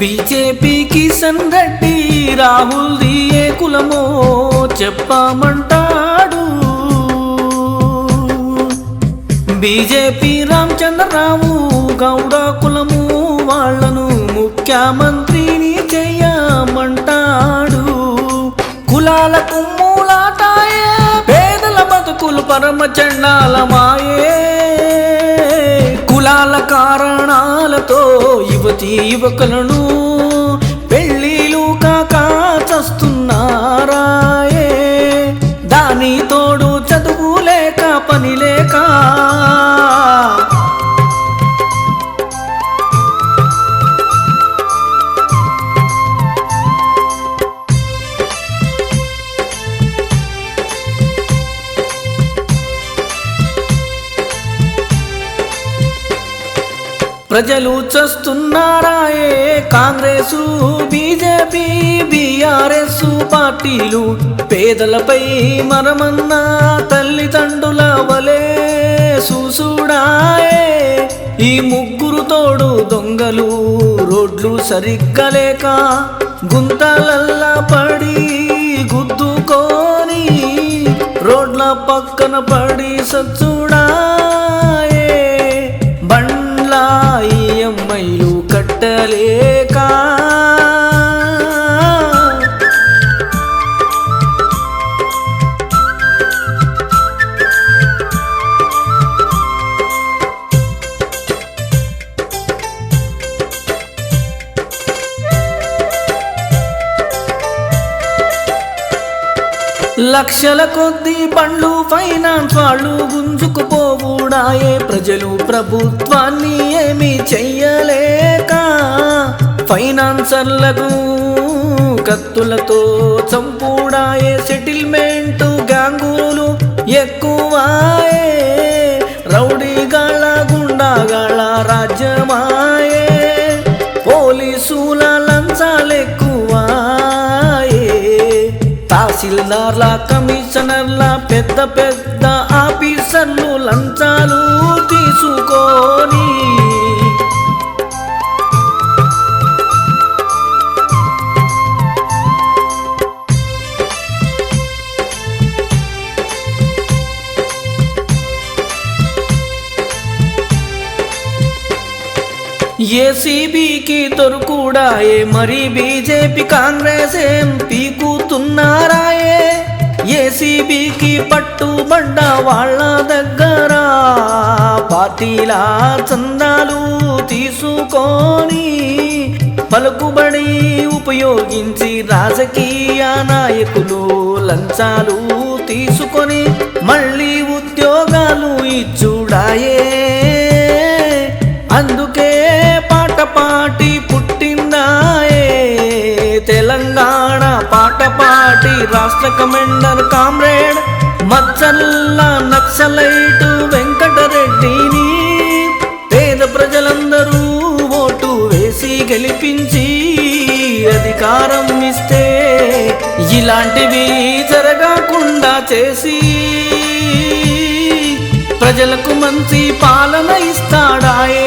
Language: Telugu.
B J P Kishan Reddy Rahul ఏ కులమో చెప్పామంటాడు. బీజేపీ రామచంద్రరావు గౌడ కులము వాళ్ళను ముఖ్యమంత్రిని చెయ్యమంటాడు కులాలకు మూలాటాయే పేదల బతుకులు పరమ చండాలమాయే కులాల కారణాలతో యువతి యువకులను పెళ్ళిలు కాక చస్తున్నారా? ప్రజలు చస్తున్నారాయే కాంగ్రెసు బీజేపీ బీఆర్ఎస్ పార్టీలు పేదలపై మరమన్నా తల్లిదండ్రుల వలే చూసుడాయే ఈ ముగ్గురు తోడు దొంగలు రోడ్లు సరిగ్గా లేక గుంతలల్లా పడి గుద్దుకొని రోడ్ల పక్కన పడి సచ్చుడా లక్షల కొద్ది పండ్లు ఫైనాన్స్ వాళ్ళు గుంజుకుపోవుడాయే. ప్రజలు ప్రభుత్వాన్ని ఏమి చెయ్యలేక ఫైనాన్సర్లకు కత్తులతో చంపుడాయే. సెటిల్మెంట్ గ్యాంగులు ఎక్కువాయే. రౌడీగాళ్ళ గుండాగాళ్ళ రాజ్యమా తహసీల్దార్ల కమిషనర్ల పెద్ద పెద్ద ఆఫీసర్లు లంచాలు తీసుకొని ఏసీబీకి దొరుకుడాయే మరి బీజేపీ కాంగ్రెస్ ఎంపీ పట్టుబడ్డ వాళ్ళ దగ్గర పార్టీల చందాలు తీసుకొని పలుకుబడి ఉపయోగించి రాజకీయ నాయకులు లంచాలు తీసుకొని మళ్ళీ ఉద్యోగాలు ఇచ్చుడాయే. అందుకే పాట పాటి పుట్టిందాయే. తెలంగాణ పాట పాటి రాష్ట్ర కమాండర్ కామ్రేడ్ మచ్చల్ల నక్సలైటు వెంకటరెడ్డిని పేద ప్రజలందరూ ఓటు వేసి గెలిపించి అధికారం ఇస్తే ఇలాంటివి జరగకుండా చేసి ప్రజలకు మంచి పాలన ఇస్తాడాయే.